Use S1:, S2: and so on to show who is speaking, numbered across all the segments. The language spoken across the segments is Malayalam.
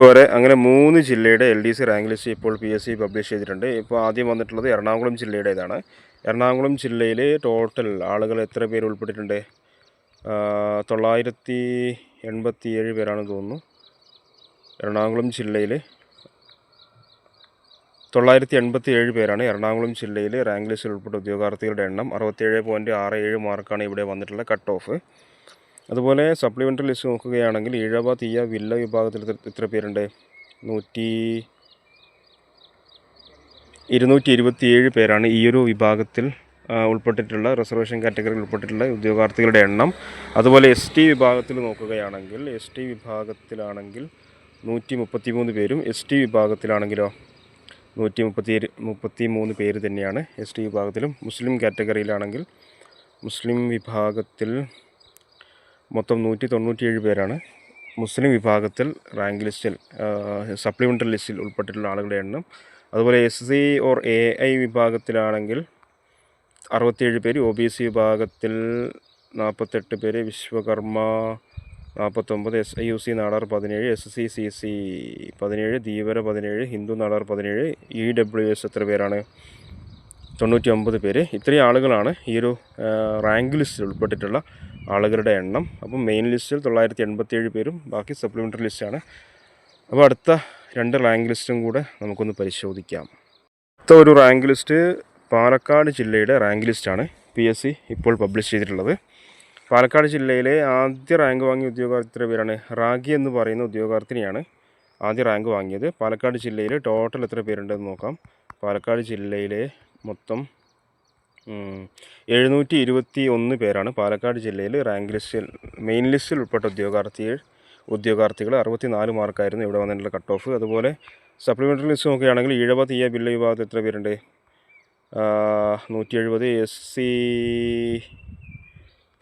S1: അതുപോലെ അങ്ങനെ മൂന്ന് ജില്ലയുടെ L D C rank list ഇപ്പോൾ പി എസ് സി പബ്ലിഷ് ചെയ്തിട്ടുണ്ട്. ഇപ്പോൾ ആദ്യം വന്നിട്ടുള്ളത് എറണാകുളം ജില്ലയുടേതാണ്. എറണാകുളം ജില്ലയിൽ ടോട്ടൽ ആളുകൾ എത്ര പേര് ഉൾപ്പെട്ടിട്ടുണ്ട്? തൊള്ളായിരത്തി എൺപത്തി ഏഴ് പേരാണെന്ന് തോന്നുന്നു. എറണാകുളം ജില്ലയിൽ തൊള്ളായിരത്തി എൺപത്തി ഏഴ് പേരാണ് എറണാകുളം ജില്ലയിൽ റാങ്ക് ലിസ്റ്റിൽ ഉൾപ്പെട്ട ഉദ്യോഗാർത്ഥികളുടെ എണ്ണം. അറുപത്തേഴ് പോയിന്റ് ആറ് ഏഴ് മാർക്കാണ് ഇവിടെ വന്നിട്ടുള്ള കട്ട് ഓഫ് അതുപോലെ സപ്ലിമെന്ററി ലിസ്റ്റ് നോക്കുകയാണെങ്കിൽ ഈഴവ തീയ വില്ല വിഭാഗത്തിൽ എത്ര പേരുണ്ട്. നൂറ്റി ഇരുന്നൂറ്റി ഇരുപത്തിയേഴ് പേരാണ് ഈ ഒരു വിഭാഗത്തിൽ ഉൾപ്പെട്ടിട്ടുള്ള റിസർവേഷൻ കാറ്റഗറിയിൽ ഉൾപ്പെട്ടിട്ടുള്ള ഉദ്യോഗാർത്ഥികളുടെ എണ്ണം. അതുപോലെ എസ് ടി വിഭാഗത്തിൽ നോക്കുകയാണെങ്കിൽ എസ് ടി വിഭാഗത്തിലാണെങ്കിൽ നൂറ്റി മുപ്പത്തി മൂന്ന് പേരും എസ് ടി വിഭാഗത്തിലാണെങ്കിലോ നൂറ്റി മുപ്പത്തി മുപ്പത്തി മൂന്ന് പേര് തന്നെയാണ് എസ് ടി വിഭാഗത്തിലും. മുസ്ലിം കാറ്റഗറിയിലാണെങ്കിൽ മുസ്ലിം വിഭാഗത്തിൽ മൊത്തം നൂറ്റി തൊണ്ണൂറ്റിയേഴ് പേരാണ്. മുസ്ലിം വിഭാഗത്തിൽ റാങ്ക് ലിസ്റ്റിൽ സപ്ലിമെന്ററി ലിസ്റ്റിൽ ഉൾപ്പെട്ടിട്ടുള്ള ആളുകളുടെ എണ്ണം. അതുപോലെ S C or A I വിഭാഗത്തിലാണെങ്കിൽ അറുപത്തിയേഴ് പേര് ഒ ബി സി വിഭാഗത്തിൽ നാൽപ്പത്തെട്ട് പേര് വിശ്വകർമ്മ നാൽപ്പത്തൊമ്പത് S I U C Nadar പതിനേഴ് എസ് സി സി സി പതിനേഴ് ധീവര പതിനേഴ് ഹിന്ദു നാടാർ പതിനേഴ് ഇ ഡബ്ല്യു എസ് എത്ര പേരാണ്? തൊണ്ണൂറ്റി ഒമ്പത് പേര്. ഇത്രയും ആളുകളാണ് ഈ ഒരു റാങ്ക് ലിസ്റ്റിൽ ഉൾപ്പെട്ടിട്ടുള്ള ആളുകളുടെ എണ്ണം. അപ്പം മെയിൻ ലിസ്റ്റിൽ തൊള്ളായിരത്തി എൺപത്തിയേഴ് പേരും ബാക്കി സപ്ലിമെന്ററി ലിസ്റ്റാണ്. അപ്പോൾ അടുത്ത രണ്ട് റാങ്ക് ലിസ്റ്റും കൂടെ നമുക്കൊന്ന് പരിശോധിക്കാം. അടുത്ത ഒരു റാങ്ക് ലിസ്റ്റ് പാലക്കാട് ജില്ലയുടെ റാങ്ക് ലിസ്റ്റാണ് പി എസ് സി ഇപ്പോൾ പബ്ലിഷ് ചെയ്തിട്ടുള്ളത്. പാലക്കാട് ജില്ലയിലെ ആദ്യ റാങ്ക് വാങ്ങിയ ഉദ്യോഗാർത്ഥിയുടെ പേരാണ്? റാഗി എന്ന് പറയുന്ന ഉദ്യോഗാർത്ഥിനിയാണ് ആദ്യ റാങ്ക് വാങ്ങിയത്. പാലക്കാട് ജില്ലയിൽ ടോട്ടൽ എത്ര പേരുണ്ടെന്ന് നോക്കാം. പാലക്കാട് ജില്ലയിലെ മൊത്തം എഴുന്നൂറ്റി ഇരുപത്തി ഒന്ന് പേരാണ് പാലക്കാട് ജില്ലയിൽ റാങ്ക് ലിസ്റ്റിൽ മെയിൻ ലിസ്റ്റിൽ ഉൾപ്പെട്ട ഉദ്യോഗാർത്ഥികൾ ഉദ്യോഗാർത്ഥികൾ അറുപത്തി നാല് മാർക്കായിരുന്നു ഇവിടെ വന്നിട്ടുള്ള കട്ട് ഓഫ്. അതുപോലെ സപ്ലിമെന്ററി ലിസ്റ്റ് നോക്കുകയാണെങ്കിൽ ഈഴവ തീയ ബില്ല് വിഭാഗത്തിൽ എത്ര പേരുണ്ട്? നൂറ്റി എഴുപത് എസ് സി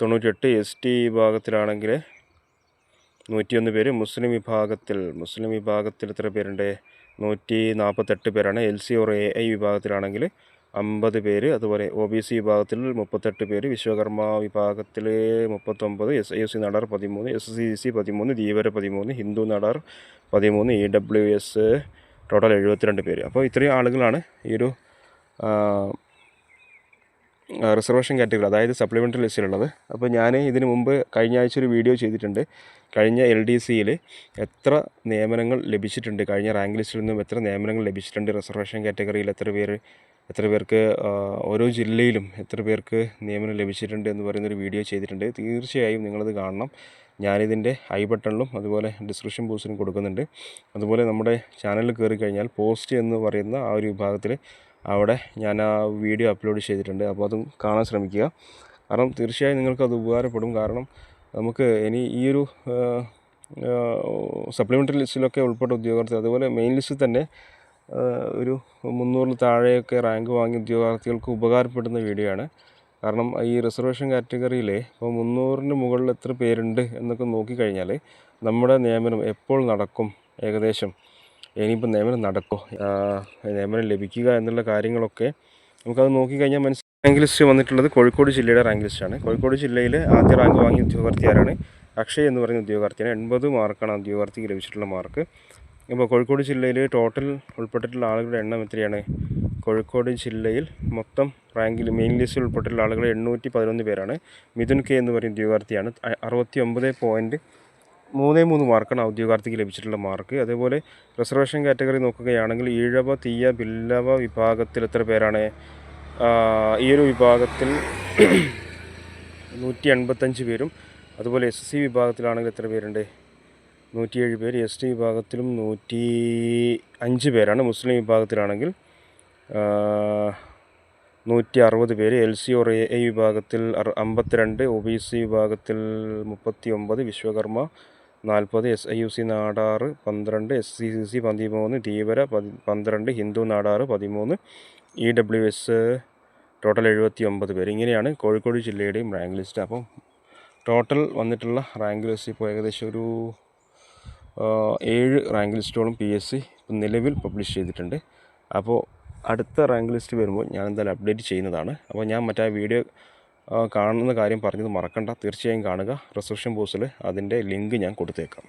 S1: തൊണ്ണൂറ്റെട്ട് എസ് ടി വിഭാഗത്തിലാണെങ്കിൽ നൂറ്റിയൊന്ന് പേര്. മുസ്ലിം വിഭാഗത്തിൽ മുസ്ലിം വിഭാഗത്തിൽ എത്ര പേരുണ്ട്? നൂറ്റി നാൽപ്പത്തെട്ട് പേരാണ്. L C or A I വിഭാഗത്തിലാണെങ്കിൽ അമ്പത് പേര് അതുപോലെ ഒ ബി സി വിഭാഗത്തിൽ മുപ്പത്തെട്ട് പേര് വിശ്വകർമ്മ വിഭാഗത്തിൽ മുപ്പത്തൊമ്പത് S I S C Nadar പതിമൂന്ന് എസ് സി സി പതിമൂന്ന് ധീവര പതിമൂന്ന് ഹിന്ദു നടർ പതിമൂന്ന് ഇ ഡബ്ല്യു എസ് ടോട്ടൽ എഴുപത്തിരണ്ട് പേര്. അപ്പോൾ ഇത്രയും ആളുകളാണ് ഈ ഒരു റിസർവേഷൻ കാറ്റഗറി അതായത് സപ്ലിമെന്ററി ലിസ്റ്റിലുള്ളത് അപ്പോൾ ഞാൻ ഇതിനു മുമ്പ് കഴിഞ്ഞ ആഴ്ച ഒരു വീഡിയോ ചെയ്തിട്ടുണ്ട്. കഴിഞ്ഞ എൽ ഡി സിയിൽ എത്ര നിയമനങ്ങൾ ലഭിച്ചിട്ടുണ്ട് കഴിഞ്ഞ റാങ്ക് ലിസ്റ്റിൽ നിന്നും എത്ര നിയമനങ്ങൾ ലഭിച്ചിട്ടുണ്ട് റിസർവേഷൻ കാറ്റഗറിയിൽ എത്ര പേര് എത്ര പേർക്ക് ഓരോ ജില്ലയിലും എത്ര പേർക്ക് നിയമനം ലഭിച്ചിട്ടുണ്ട് എന്ന് പറയുന്നൊരു വീഡിയോ ചെയ്തിട്ടുണ്ട്. തീർച്ചയായും നിങ്ങളത് കാണണം. ഞാനിതിന്റെ ഐ ബട്ടണിലും അതുപോലെ ഡിസ്ക്രിപ്ഷൻ ബോക്സിലും കൊടുക്കുന്നുണ്ട്. അതുപോലെ നമ്മുടെ ചാനലിൽ കയറി കഴിഞ്ഞാൽ പോസ്റ്റ് എന്ന് പറയുന്ന ആ ഒരു വിഭാഗത്തിൽ അവിടെ ഞാൻ ആ വീഡിയോ അപ്ലോഡ് ചെയ്തിട്ടുണ്ട്. അപ്പോൾ അതും കാണാൻ ശ്രമിക്കുക. കാരണം തീർച്ചയായും നിങ്ങൾക്കത് ഉപകാരപ്പെടും. കാരണം നമുക്ക് ഇനി ഈ ഒരു സപ്ലിമെന്ററി ലിസ്റ്റിലൊക്കെ ഉൾപ്പെട്ട ഉദ്യോഗാർത്ഥി അതുപോലെ മെയിൻ ലിസ്റ്റിൽ തന്നെ ഒരു മുന്നൂറിൽ താഴെയൊക്കെ റാങ്ക് വാങ്ങിയ ഉദ്യോഗാർത്ഥികൾക്ക് ഉപകാരപ്പെടുന്ന വീഡിയോ ആണ് കാരണം ഈ റിസർവേഷൻ കാറ്റഗറിയിൽ ഇപ്പോൾ മുന്നൂറിന് മുകളിൽ എത്ര പേരുണ്ട് എന്നൊക്കെ നോക്കിക്കഴിഞ്ഞാൽ നമ്മുടെ നിയമനം എപ്പോൾ നടക്കും ഏകദേശം? ഇനിയിപ്പോൾ നിയമനം നടക്കോ? നിയമനം ലഭിക്കുക എന്നുള്ള കാര്യങ്ങളൊക്കെ നമുക്കത് നോക്കിക്കഴിഞ്ഞാൽ മനസ്സിൽ റാങ്ക് ലിസ്റ്റ് വന്നിട്ടുള്ളത് കോഴിക്കോട് ജില്ലയുടെ റാങ്ക് ലിസ്റ്റാണ് കോഴിക്കോട് ജില്ലയിൽ ആദ്യ റാങ്ക് വാങ്ങിയ ഉദ്യോഗാർത്ഥി ആരാണ്? അക്ഷയ് എന്ന് പറയുന്ന ഉദ്യോഗാർത്ഥിയാണ്. എൺപത് മാർക്കാണ് ഉദ്യോഗാർത്ഥിക്ക് ലഭിച്ചിട്ടുള്ള മാർക്ക് ഇപ്പോൾ കോഴിക്കോട് ജില്ലയിൽ ടോട്ടൽ ഉൾപ്പെട്ടിട്ടുള്ള ആളുകളുടെ എണ്ണം എത്രയാണ്? കോഴിക്കോട് ജില്ലയിൽ മൊത്തം റാങ്കിൽ മെയിൻ ലിസ്റ്റിൽ ഉൾപ്പെട്ടിട്ടുള്ള ആളുകൾ എണ്ണൂറ്റി പതിനൊന്ന് പേരാണ്. മിഥുൻ കെ എന്ന് പറയുന്ന ഉദ്യോഗാർത്ഥിയാണ്. അറുപത്തി ഒമ്പത് പോയിന്റ് മൂന്ന് മൂന്ന് മാർക്കാണ് ആ ഉദ്യോഗാർത്ഥിക്ക് ലഭിച്ചിട്ടുള്ള മാർക്ക്. അതേപോലെ റിസർവേഷൻ കാറ്റഗറി നോക്കുകയാണെങ്കിൽ ഈഴവ തീയ ബില്ലവ വിഭാഗത്തിൽ എത്ര പേരാണ്? ഈ ഒരു വിഭാഗത്തിൽ നൂറ്റി എൺപത്തഞ്ച് പേരും അതുപോലെ എസ് സി വിഭാഗത്തിലാണെങ്കിൽ എത്ര പേരുണ്ട്? നൂറ്റിയേഴ് പേര് എസ് ടി വിഭാഗത്തിലും നൂറ്റി അഞ്ച് പേരാണ് മുസ്ലിം വിഭാഗത്തിലാണെങ്കിൽ നൂറ്റി അറുപത് പേര് എൽ സി ഓർ എ വിഭാഗത്തിൽ അമ്പത്തിരണ്ട് ഒ ബി സി വിഭാഗത്തിൽ മുപ്പത്തി ഒമ്പത് വിശ്വകർമ്മ നാൽപ്പത് S I U C Nadar പന്ത്രണ്ട് എസ് സി സി സി പതിമൂന്ന് ധീവര പന്ത്രണ്ട് ഹിന്ദു നാടാറ് പതിമൂന്ന് ഇ ഡബ്ല്യു എസ് ടോട്ടൽ എഴുപത്തി ഒമ്പത് പേര്. ഇങ്ങനെയാണ് കോഴിക്കോട് ജില്ലയുടെയും റാങ്ക് ലിസ്റ്റ്. അപ്പം ടോട്ടൽ വന്നിട്ടുള്ള റാങ്ക് ലിസ്റ്റ് ഇപ്പോൾ ഏകദേശം ഒരു ഏഴ് റാങ്ക് ലിസ്റ്റോളം പി എസ് സി നിലവിൽ പബ്ലിഷ് ചെയ്തിട്ടുണ്ട്. അപ്പോൾ അടുത്ത റാങ്ക് ലിസ്റ്റ് വരുമ്പോൾ ഞാൻ എന്തായാലും അപ്ഡേറ്റ് ചെയ്യുന്നതാണ്. അപ്പോൾ ഞാൻ മറ്റേ വീഡിയോ കാണുന്ന കാര്യം പറഞ്ഞത് മറക്കണ്ട. തീർച്ചയായും കാണുക. റിസപ്ഷൻ ബോക്സിൽ അതിന്റെ ലിങ്ക് ഞാൻ കൊടുത്തേക്കാം.